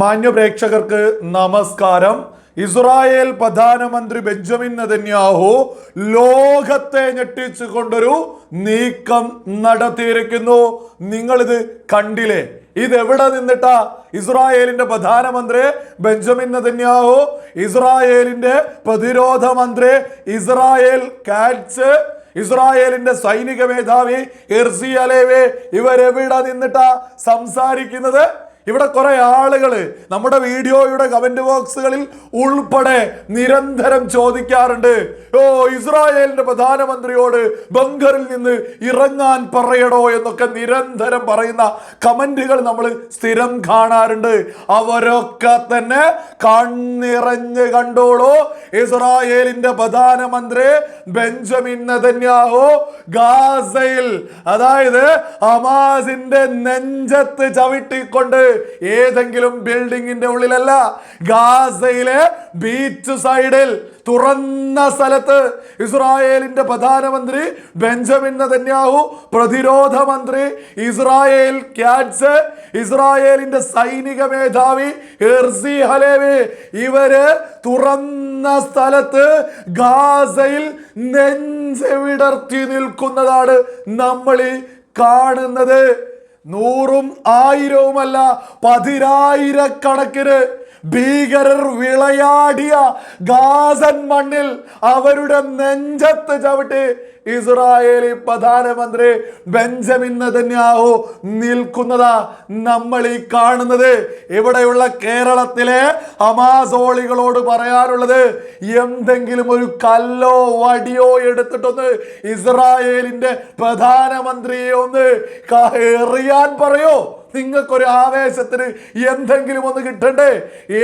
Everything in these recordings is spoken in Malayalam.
മാന്യ പ്രേക്ഷകർക്ക് നമസ്കാരം. ഇസ്രായേൽ പ്രധാനമന്ത്രി ബെഞ്ചമിൻ നെതന്യാഹു ലോകത്തെ ഞെട്ടിച്ചുകൊണ്ടൊരു നീക്കം നടത്തിയിരിക്കുന്നു. നിങ്ങളിത് കണ്ടില്ലേ? ഇതെവിടെ നിന്നിട്ടാ? ഇസ്രായേലിന്റെ പ്രധാനമന്ത്രി ബെഞ്ചമിൻ നെതന്യാഹു ഇസ്രായേലിന്റെ പ്രതിരോധ മന്ത്രി ഇസ്രായേൽ കാറ്റ്സ് ഇസ്രായേലിന്റെ സൈനിക മേധാവി ഇർസി ഇവരെവിടെ നിന്നിട്ടാ സംസാരിക്കുന്നത്? ഇവിടെ കുറേ ആളുകൾ നമ്മുടെ വീഡിയോയുടെ കമന്റ് ബോക്സുകളിൽ ഉൾപ്പെടെ നിരന്തരം ചോദിക്കാറുണ്ട്. ഓ ഇസ്രായേലിന്റെ പ്രധാനമന്ത്രിയോട് ബങ്കറിൽ നിന്ന് ഇറങ്ങാൻ പറയടോ എന്നൊക്കെ നിരന്തരം പറയുന്ന കമന്റുകൾ നമ്മൾ സ്ഥിരം കാണാറുണ്ട്. അവരൊക്കെ തന്നെ കണ്ണിറഞ്ഞ് കണ്ടോളൂ ഇസ്രായേലിന്റെ പ്രധാനമന്ത്രി ബെഞ്ചമിൻ നെതന്യാഹു ഗാസയിൽ അതായത് ഹമാസിന്റെ നെഞ്ചത്ത് ചവിട്ടിക്കൊണ്ട് ഏതെങ്കിലും ബിൽഡിങ്ങിന്റെ ഉള്ളിലല്ല ഗാസയിലെ ബീച്ച് സൈഡിൽ തുറന്ന സ്ഥലത്ത് ഇസ്രായേലിന്റെ പ്രധാനമന്ത്രി ബെഞ്ചമിൻ നെതന്യാഹു പ്രതിരോധ മന്ത്രി ഇസ്രായേൽ ക്യാറ്റ്സ് ഇസ്രായേലിന്റെ സൈനിക മേധാവി ഹെർസി ഹലേവി ഇവർ തുറന്ന സ്ഥലത്ത് ഗാസയിൽ നെഞ്ചവിടർത്തി നിൽക്കുന്നതാണ് നമ്മൾ കാണുന്നത്. നൂറും ആയിരവുമല്ല പതിനായിരക്കണക്കിന് ഭീകരർ വിളയാടിയ ഗാസൻ മണ്ണിൽ അവരുടെ നെഞ്ചത്ത് ചവിട്ടി ഇസ്രായേലി പ്രധാനമന്ത്രി ബെഞ്ചമിൻ നെതന്യാഹു നിൽക്കുന്നതാ നമ്മൾ ഈ കാണുന്നത്. ഇവിടെയുള്ള കേരളത്തിലെ ഹമാസോളികളോട് പറയാനുള്ളത് എന്തെങ്കിലും ഒരു കല്ലോ വടിയോ എടുത്തിട്ടൊന്ന് ഇസ്രായേലിന്റെ പ്രധാനമന്ത്രിയെ ഒന്ന് എറിയാൻ പറയോ? നിങ്ങൾക്കൊരു ആവേശത്തിന് എന്തെങ്കിലും ഒന്ന് കിട്ടണ്ടേ?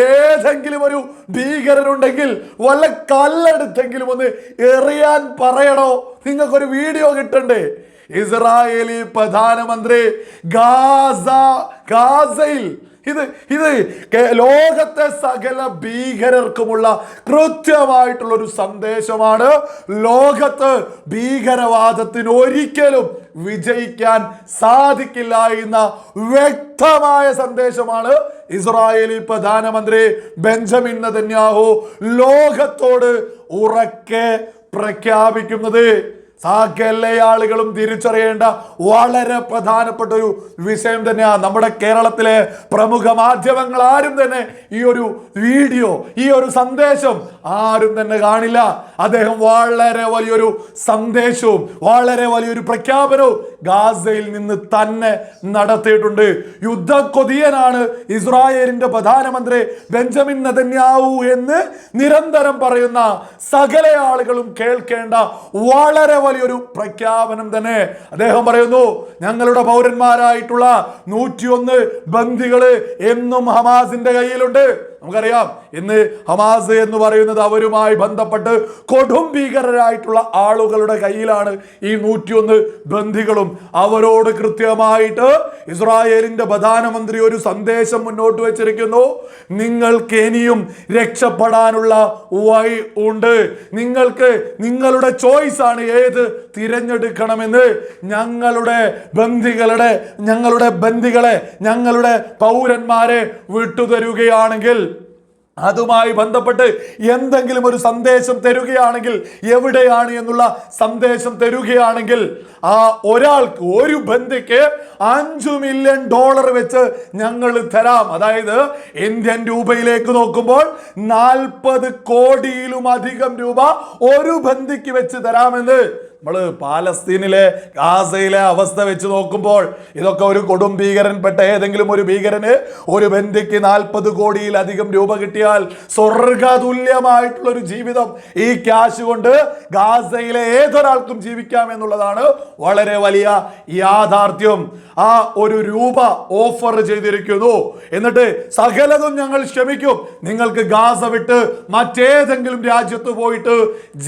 ഏതെങ്കിലും ഒരു ഭീകരനുണ്ടെങ്കിൽ വല്ല കല്ലെടുത്തെങ്കിലും ഒന്ന് എറിയാൻ പറയണോ? നിങ്ങൾക്കൊരു വീഡിയോ കിട്ടണ്ടേ? ഇസ്രായേലി പ്രധാനമന്ത്രി ഗാസ ഗാസയിൽ ഇത് ഇത് ലോകത്തെ സകല ഭീകരർക്കുമുള്ള കൃത്യമായിട്ടുള്ള ഒരു സന്ദേശമാണ് ലോകത്ത് ഭീകരവാദത്തിന് ഒരിക്കലും വിജയിക്കാൻ സാധിക്കില്ല എന്ന വ്യക്തമായ സന്ദേശമാണ് ഇസ്രായേലി പ്രധാനമന്ത്രി ബെഞ്ചമിൻ നെതന്യാഹു ലോകത്തോട് ഉറക്കെ പ്രഖ്യാപിക്കുന്നത്. സകല ആളുകളും തിരിച്ചറിയേണ്ട വളരെ പ്രധാനപ്പെട്ട ഒരു വിഷയം തന്നെയാണ് നമ്മുടെ കേരളത്തിലെ പ്രമുഖ മാധ്യമങ്ങൾ ആരും തന്നെ ഈ ഒരു വീഡിയോ ഈ ഒരു സന്ദേശം ആരും തന്നെ കാണില്ല. അദ്ദേഹം വളരെ വലിയൊരു സന്ദേശവും വളരെ വലിയൊരു പ്രഖ്യാപനവും ഗാസയിൽ നിന്ന് തന്നെ നടത്തിയിട്ടുണ്ട്. യുദ്ധക്കൊതിയനാണ് ഇസ്രായേലിന്റെ പ്രധാനമന്ത്രി ബെഞ്ചമിൻ നദന്യാവു എന്ന് നിരന്തരം പറയുന്ന സകല ആളുകളും കേൾക്കേണ്ട വളരെ വലിയൊരു പ്രഖ്യാപനം തന്നെ. അദ്ദേഹം പറയുന്നു ഞങ്ങളുടെ പൗരന്മാരായിട്ടുള്ള നൂറ്റിയൊന്ന് ബന്ദികൾ എന്നും ഹമാസിന്റെ കയ്യിലുണ്ട്. നമുക്കറിയാം ഇന്ന് ഹമാസ് എന്ന് പറയുന്നത് അവരുമായി ബന്ധപ്പെട്ട് കൊടും ഭീകരരായിട്ടുള്ള ആളുകളുടെ കയ്യിലാണ് ഈ നൂറ്റിയൊന്ന് ബന്ധികളും. അവരോട് കൃത്യമായിട്ട് ഇസ്രായേലിന്റെ പ്രധാനമന്ത്രി ഒരു സന്ദേശം മുന്നോട്ട് വെച്ചിരിക്കുന്നു. നിങ്ങൾക്ക് ഇനിയും രക്ഷപ്പെടാനുള്ള വഴി ഉണ്ട്. നിങ്ങൾക്ക് നിങ്ങളുടെ ചോയ്സ് ആണ് ഏത് തിരഞ്ഞെടുക്കണമെന്ന്. ഞങ്ങളുടെ ബന്ധികളുടെ ഞങ്ങളുടെ ബന്ധികളെ ഞങ്ങളുടെ പൗരന്മാരെ വിട്ടുതരുകയാണെങ്കിൽ അതുമായി ബന്ധപ്പെട്ട് എന്തെങ്കിലും ഒരു സന്ദേശം തരുകയാണെങ്കിൽ എവിടെയാണ് എന്നുള്ള സന്ദേശം തരുകയാണെങ്കിൽ ആ ഒരാൾക്ക് ഒരു ബന്ധിക്ക് അഞ്ചു മില്യൺ ഡോളർ വെച്ച് ഞങ്ങൾ തരാം. അതായത് ഇന്ത്യൻ രൂപയിലേക്ക് നോക്കുമ്പോൾ നാൽപ്പത് കോടിയിലും അധികം രൂപ ഒരു ബന്ധിക്ക് വെച്ച് തരാമെന്ന് നമ്മൾ പാലസ്തീനിലെ ഗാസയിലെ അവസ്ഥ വെച്ച് നോക്കുമ്പോൾ ഇതൊക്കെ ഒരു കൊടും ഭീകരൻപ്പെട്ട ഏതെങ്കിലും ഒരു ഭീകരന് ഒരു ബന്ധിക്ക് നാൽപ്പത് കോടിയിലധികം രൂപ കിട്ടിയാൽ സ്വർഗതുല്യമായിട്ടുള്ള ഒരു ജീവിതം ഈ ക്യാഷ് കൊണ്ട് ഗാസയിലെ ഏതൊരാൾക്കും ജീവിക്കാം എന്നുള്ളതാണ് വളരെ വലിയ യാഥാർത്ഥ്യം. ആ ഒരു രൂപ ഓഫർ ചെയ്തിരിക്കുന്നു. എന്നിട്ട് സകലതും ഞങ്ങൾ ക്ഷമിക്കും. നിങ്ങൾക്ക് ഗാസ വിട്ട് മറ്റേതെങ്കിലും രാജ്യത്ത് പോയിട്ട്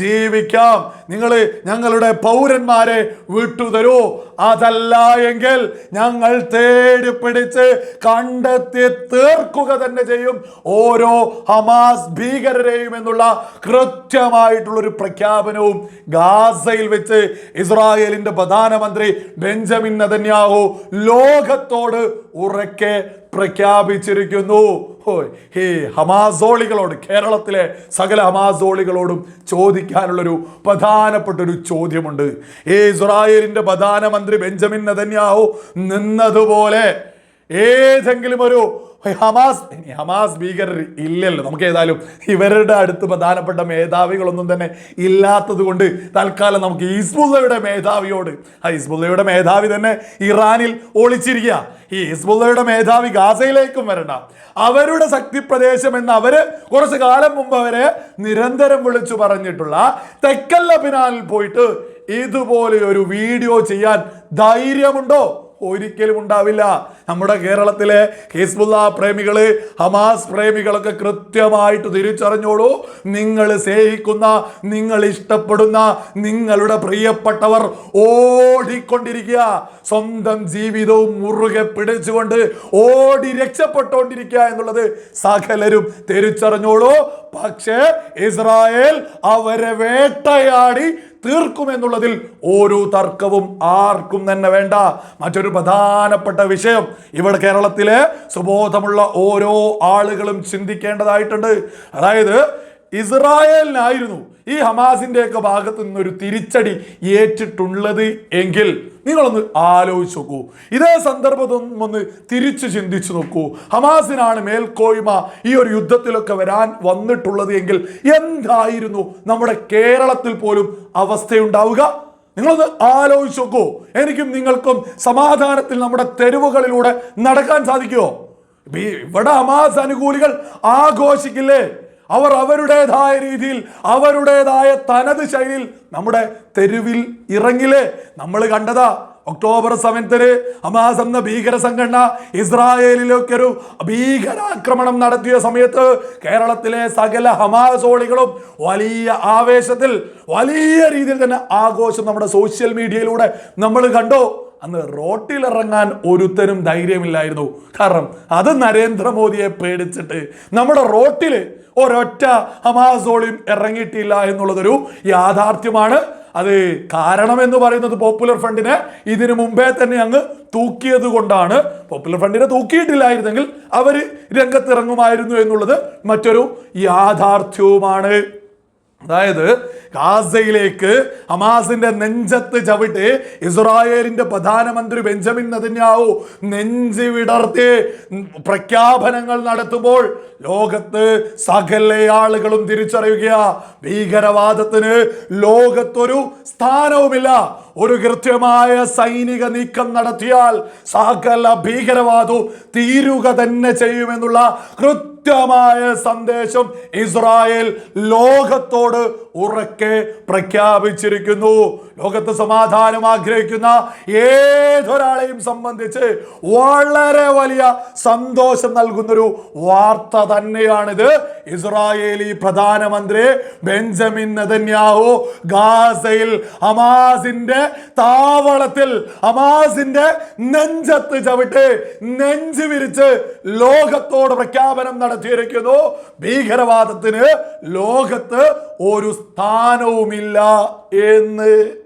ജീവിക്കാം. നിങ്ങൾ ഞങ്ങളുടെ പൗരന്മാരെ വിട്ടുതരൂ. അതല്ല എങ്കിൽ ഞങ്ങൾ തേടി പിടിച്ച് കണ്ടെത്തി തീർക്കുക തന്നെ ചെയ്യും. ഓരോ ഹമാസ് ഭീകരരെയും എന്നുള്ള കൃത്യമായിട്ടുള്ളൊരു പ്രഖ്യാപനവും ഗാസയിൽ വെച്ച് ഇസ്രായേലിന്റെ പ്രധാനമന്ത്രി ബെഞ്ചമിൻ നദന്യാഹു ലോകത്തോട് ഉറക്കെ പ്രഖ്യാപിച്ചിരിക്കുന്നു. ഓ ഹേ ഹമാസോളികളോട് കേരളത്തിലെ സകല ഹമാസോളികളോടും ചോദിക്കാനുള്ളൊരു പ്രധാനപ്പെട്ടൊരു ചോദ്യമുണ്ട്. ഏ ഇസ്രായേലിന്റെ പ്രധാനമന്ത്രി ബെഞ്ചമിൻ നെതന്യാഹു നിന്നതുപോലെ ഏതെങ്കിലും ഒരു ഹമാസ് ഹമാസ് ഭീകരർ ഇല്ലല്ലോ. നമുക്ക് ഏതായാലും ഇവരുടെ അടുത്ത് പ്രധാനപ്പെട്ട മേധാവികളൊന്നും തന്നെ ഇല്ലാത്തത് കൊണ്ട് തൽക്കാലം നമുക്ക് ഈസ്ബുള്ളയുടെ മേധാവിയോട് ആ ഈസ്ബുള്ളയുടെ മേധാവി തന്നെ ഇറാനിൽ ഒളിച്ചിരിക്കുക. ഈ ഈസ്ബുള്ളയുടെ മേധാവി ഗാസയിലേക്കും വരണ്ട. അവരുടെ ശക്തി പ്രദേശം എന്ന് അവർ കുറച്ച് കാലം മുമ്പ് അവരെ നിരന്തരം വിളിച്ചു പറഞ്ഞിട്ടുള്ള തെക്കല്ല പിനാലിൽ പോയിട്ട് ഇതുപോലെ ഒരു വീഡിയോ ചെയ്യാൻ ധൈര്യമുണ്ടോ? ഒരിക്കലും ഉണ്ടാവില്ല. നമ്മുടെ കേരളത്തിലെ ഹിസ്ബുല്ല പ്രേമികൾ ഹമാസ് പ്രേമികളൊക്കെ കൃത്യമായിട്ട് തിരിച്ചറിഞ്ഞോളൂ. നിങ്ങൾ സ്നേഹിക്കുന്ന നിങ്ങൾ ഇഷ്ടപ്പെടുന്ന നിങ്ങളുടെ പ്രിയപ്പെട്ടവർ ഓടിക്കൊണ്ടിരിക്കുക. സ്വന്തം ജീവിതവും മുറുകെ പിടിച്ചുകൊണ്ട് ഓടി രക്ഷപ്പെട്ടുകൊണ്ടിരിക്കുക എന്നുള്ളത് സകലരും തിരിച്ചറിഞ്ഞോളൂ. പക്ഷേ ഇസ്രായേൽ അവരെ വേട്ടയാടി തീർക്കുമെന്നുള്ളതിൽ ഒരു തർക്കവും ആർക്കും തന്നെ വേണ്ട. മറ്റൊരു പ്രധാനപ്പെട്ട വിഷയം ഇവിടെ കേരളത്തിലെ സുബോധമുള്ള ഓരോ ആളുകളും ചിന്തിക്കേണ്ടതായിട്ടുണ്ട്. അതായത് ഇസ്രായേലിനായിരുന്നു ഈ ഹമാസിന്റെ ഒക്കെ ഭാഗത്ത് നിന്നൊരു തിരിച്ചടി ഏറ്റിട്ടുള്ളത് എങ്കിൽ നിങ്ങളൊന്ന് ആലോചിച്ച് നോക്കൂ. ഇതേ സന്ദർഭത്തൊന്നും ഒന്ന് തിരിച്ചു ചിന്തിച്ചു നോക്കൂ. ഹമാസിനാണ് മേൽക്കോയ്മ ഈ ഒരു യുദ്ധത്തിലൊക്കെ വരാൻ വന്നിട്ടുള്ളത് എങ്കിൽ എന്തായിരുന്നു നമ്മുടെ കേരളത്തിൽ പോലും അവസ്ഥയുണ്ടാവുക? നിങ്ങളൊന്ന് ആലോചിച്ച് നോക്കൂ. എനിക്കും നിങ്ങൾക്കും സമാധാനത്തിൽ നമ്മുടെ തെരുവുകളിലൂടെ നടക്കാൻ സാധിക്കുമോ ഇവിടെ ഹമാസ് അനുകൂലികൾ ആഘോഷിക്കില്ലേ? അവർ അവരുടേതായ രീതിയിൽ അവരുടേതായ തനത് ശൈലിയിൽ നമ്മുടെ തെരുവിൽ ഇറങ്ങില്ലേ? നമ്മൾ കണ്ടതാ ഒക്ടോബർ സെവൻത്തിന് ഹമാസ് എന്ന ഭീകര സംഘടന ഇസ്രായേലിലേക്ക് ഒരു ഭീകരാക്രമണം നടത്തിയ സമയത്ത് കേരളത്തിലെ സകല ഹമാസോളികളും വലിയ ആവേശത്തിൽ വലിയ രീതിയിൽ തന്നെ ആഘോഷം നമ്മുടെ സോഷ്യൽ മീഡിയയിലൂടെ നമ്മൾ കണ്ടോ. അന്ന് റോട്ടിൽ ഇറങ്ങാൻ ഒരുത്തനും ധൈര്യമില്ലായിരുന്നു. കാരണം അത് നരേന്ദ്രമോദിയെ പേടിച്ചിട്ട് നമ്മുടെ റോട്ടിൽ ഒരൊറ്റ ഹമാസോളിയും ഇറങ്ങിയിട്ടില്ല എന്നുള്ളതൊരു യാഥാർത്ഥ്യമാണ്. അത് കാരണം എന്ന് പറയുന്നത് പോപ്പുലർ ഫണ്ടിനെ ഇതിനു മുമ്പേ തന്നെ അങ്ങ് തൂക്കിയത് കൊണ്ടാണ്. പോപ്പുലർ ഫണ്ടിനെ തൂക്കിയിട്ടില്ലായിരുന്നെങ്കിൽ അവർ രംഗത്തിറങ്ങുമായിരുന്നു എന്നുള്ളത് മറ്റൊരു യാഥാർത്ഥ്യവുമാണ്. അതായത് ഗാസയിലേക്ക് ഹമാസിന്റെ നെഞ്ചത്ത് ചവിട്ട് ഇസ്രായേലിന്റെ പ്രധാനമന്ത്രി ബെഞ്ചമിൻ നദിന്യാവു നെഞ്ചി വിടർത്തി പ്രഖ്യാപനങ്ങൾ നടത്തുമ്പോൾ ലോകത്ത് സകല ആളുകളും തിരിച്ചറിയുക ഭീകരവാദത്തിന് ലോകത്തൊരു സ്ഥാനവുമില്ല. ഒരു കൃത്യമായ സൈനിക നീക്കം നടത്തിയാൽ സകല ഭീകരവാദവും തീരുക തന്നെ ചെയ്യുമെന്നുള്ള കൃത്യമായ സന്ദേശം ഇസ്രായേൽ ലോകത്തോട് ഉറക്കെ പ്രഖ്യാപിച്ചിരിക്കുന്നു. ലോകത്ത് സമാധാനം ആഗ്രഹിക്കുന്ന ഏതൊരാളെയും സംബന്ധിച്ച് വളരെ വലിയ സന്തോഷം നൽകുന്നൊരു വാർത്ത തന്നെയാണിത്. ഇസ്രായേലി പ്രധാനമന്ത്രി ബെഞ്ചമിൻ നെതന്യാഹു ഗാസയിൽ ഹമാസിന്റെ താവളത്തിൽ ഹമാസിന്റെ നെഞ്ചത്ത് ചവിട്ട് നെഞ്ച് വിരിച്ച് ലോകത്തോട് പ്രഖ്യാപനം നടത്തിയിരിക്കുന്നു ഭീകരവാദത്തിന് ലോകത്ത് ഒരു സ്ഥാനവുമില്ല എന്ന്.